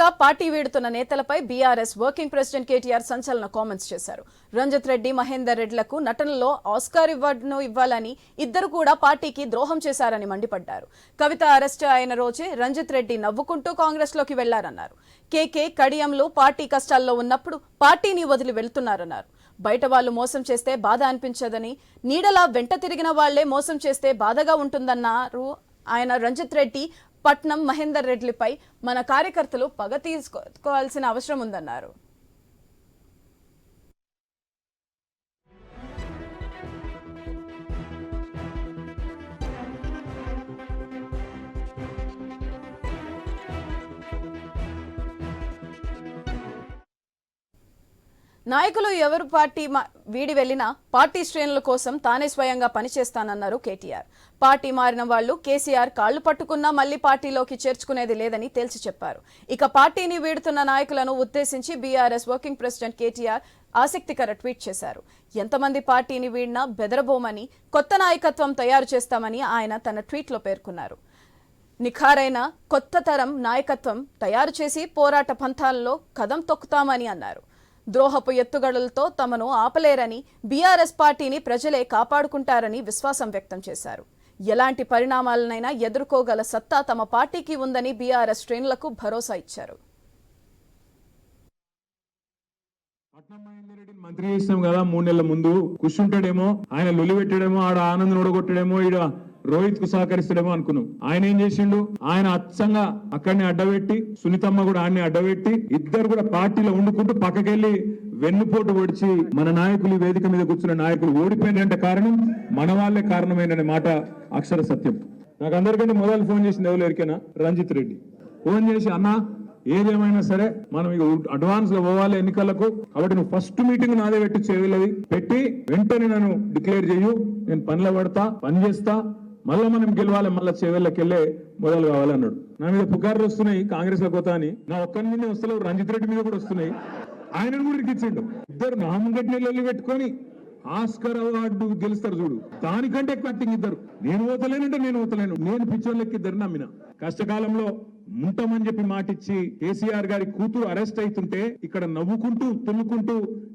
గా పార్టీ వీడుతున్న నేతలపై BRS working president KTR సంచలన కామెంట్స్ చేశారు. రంజిత్ రెడ్డి మహేందర్ రెడ్లకు నటనలో ఆస్కార్ అవార్డును ఇవ్వాలని ఇద్దరు కూడా పార్టీకి ద్రోహం చేశారని మండిపడ్డారు. కవిత అరెస్ట్ అయిన రోజే రంజిత్ రెడ్డి నవ్వుకుంటూ కాంగ్రెస్లోకి వెళ్ళారన్నారు. కేకే కడియంలు పార్టీ కష్టాల్లో ఉన్నప్పుడు పార్టీని వదిలి వెళ్తున్నారన్నారు. బయట వాళ్ళు మోసం చేస్తే బాధ అనిపించదని నీడలా వెంట తిరిగిన వాళ్ళే మోసం చేస్తే బాధగా ఉంటుందన్నారు ఆయన రంజిత్ రెడ్డి. పట్నం మహేందర్ రెడ్డిపై మన కార్యకర్తలు పగ తీసుకోవాల్సిన అవసరం ఉందన్నారు. నాయకులు ఎవరు పార్టీ మా- వీడి వెళ్ళినా పార్టీ శ్రేణుల కోసం తానే స్వయంగా పనిచేస్తానన్నారు కేటీఆర్. పార్టీ మారిన వాళ్ళు కేసీఆర్ కాళ్ళు పట్టుకున్నా మళ్ళీ పార్టీలోకి చేర్చుకునేది లేదని తేల్చి చెప్పారు. ఇక పార్టీని వీడుతున్న నాయకులను ఉద్దేశించి బీఆర్ఎస్ వర్కింగ్ ప్రెసిడెంట్ కేటీఆర్ ఆసక్తికర ట్వీట్ చేశారు. ఎంతమంది పార్టీని వీడినా బెదరబోమని కొత్త నాయకత్వం తయారు చేస్తామని ఆయన తన ట్వీట్లో పేర్కొన్నారు. నిఖారైన కొత్త తరం నాయకత్వం తయారు చేసి పోరాట పంథాలలో కదం తొక్కుతామని అన్నారు. ద్రోహపు ఎత్తుగడలతో తమను ఆపలేరని బీఆర్ఎస్ పార్టీని ప్రజలే కాపాడుకుంటారని విశ్వాసం వ్యక్తం చేశారు. ఎలాంటి పరిణామాలనైనా ఎదుర్కోగల సత్తా తమ పార్టీకి ఉందని బీఆర్ఎస్ శ్రేణులకు భరోసా ఇచ్చారు. మంత్రి చేసినాం కదా మూడు నెలల ముందు. కూర్చుంటాడేమో ఆయన లొలి పెట్టాడేమో ఆడ ఆనంద్ ఓడగొట్టాడేమో ఈడ రోహిత్కు సహకరిస్తాడేమో అనుకున్నాం. ఆయన ఏం చేసిండు? ఆయన అచ్చంగా అక్కడిని అడ్డబెట్టి సునీతమ్మ కూడా ఆయన్ని అడ్డబెట్టి ఇద్దరు కూడా పార్టీలో వండుకుంటూ పక్కకెళ్ళి వెన్నుపోటు ఒడిచి మన నాయకులు వేదిక మీద కూర్చున్న నాయకులు ఓడిపోయినంటే కారణం మన వాళ్ళే కారణమైన మాట అక్షర సత్యం. నాకు అందరికంటే మొదలు ఫోన్ చేసింది ఎవరు ఎరికైనా రంజిత్ రెడ్డి. ఫోన్ చేసి అన్నా ఏదేమైనా సరే మనం ఇక అడ్వాన్స్గా పోవాలి ఎన్నికలకు. కాబట్టి నువ్వు ఫస్ట్ మీటింగ్ నాదే పెట్టి చేయలేదు పెట్టి వెంటనే నన్ను డిక్లేర్ చేయు నేను పనిలో పడతా పని చేస్తా. మళ్ళీ మనం గెలవాలి మళ్ళా చెవెళ్ళకి వెళ్ళే మొదలు కావాలన్నాడు నా మీద పుకార్లు వస్తున్నాయి కాంగ్రెస్లో కొత్త అని. నా ఒక్కరి మీద వస్తలేవు రంజిత్ రెడ్డి మీద కూడా వస్తున్నాయి. ఆయనను కూడా ఇరికిచ్చిండు ఇద్దరు నా వెళ్ళి పెట్టుకొని ఆస్కర్ అవార్డు గెలుస్తారు చూడు. దానికంటే ఎక్కువ యాక్టింగ్ ఇద్దరు. నేను ఓతలేనంటే నేను పోతలేను నేను పిచ్చోళ్ళకి ఇద్దరు నమ్మిన. కష్టకాలంలో ఉంటామని చెప్పి మాటిచ్చి కేసీఆర్ గారి కూతురు అరెస్ట్ అవుతుంటే ఇక్కడ నవ్వుకుంటూ తుల్లుకుంటూ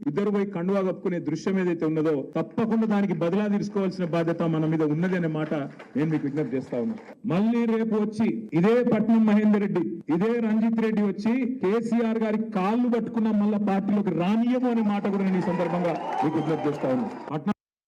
ఇద్దరు పోయి కండువా కప్పుకునే దృశ్యం ఏదైతే ఉన్నదో తప్పకుండా దానికి బదిలా తీసుకోవాల్సిన బాధ్యత మన మీద ఉన్నది అనే మాట నేను మీకు విజ్ఞప్తి చేస్తా ఉన్నా. మళ్ళీ రేపు వచ్చి ఇదే పట్నం మహేందర్ రెడ్డి ఇదే రంజిత్ రెడ్డి వచ్చి కేసీఆర్ గారి కాళ్ళు పట్టుకున్న మళ్ళా పార్టీలోకి రానియము అనే మాట కూడా నేను ఈ సందర్భంగా మీకు విజ్ఞప్తి చేస్తా ఉన్నా.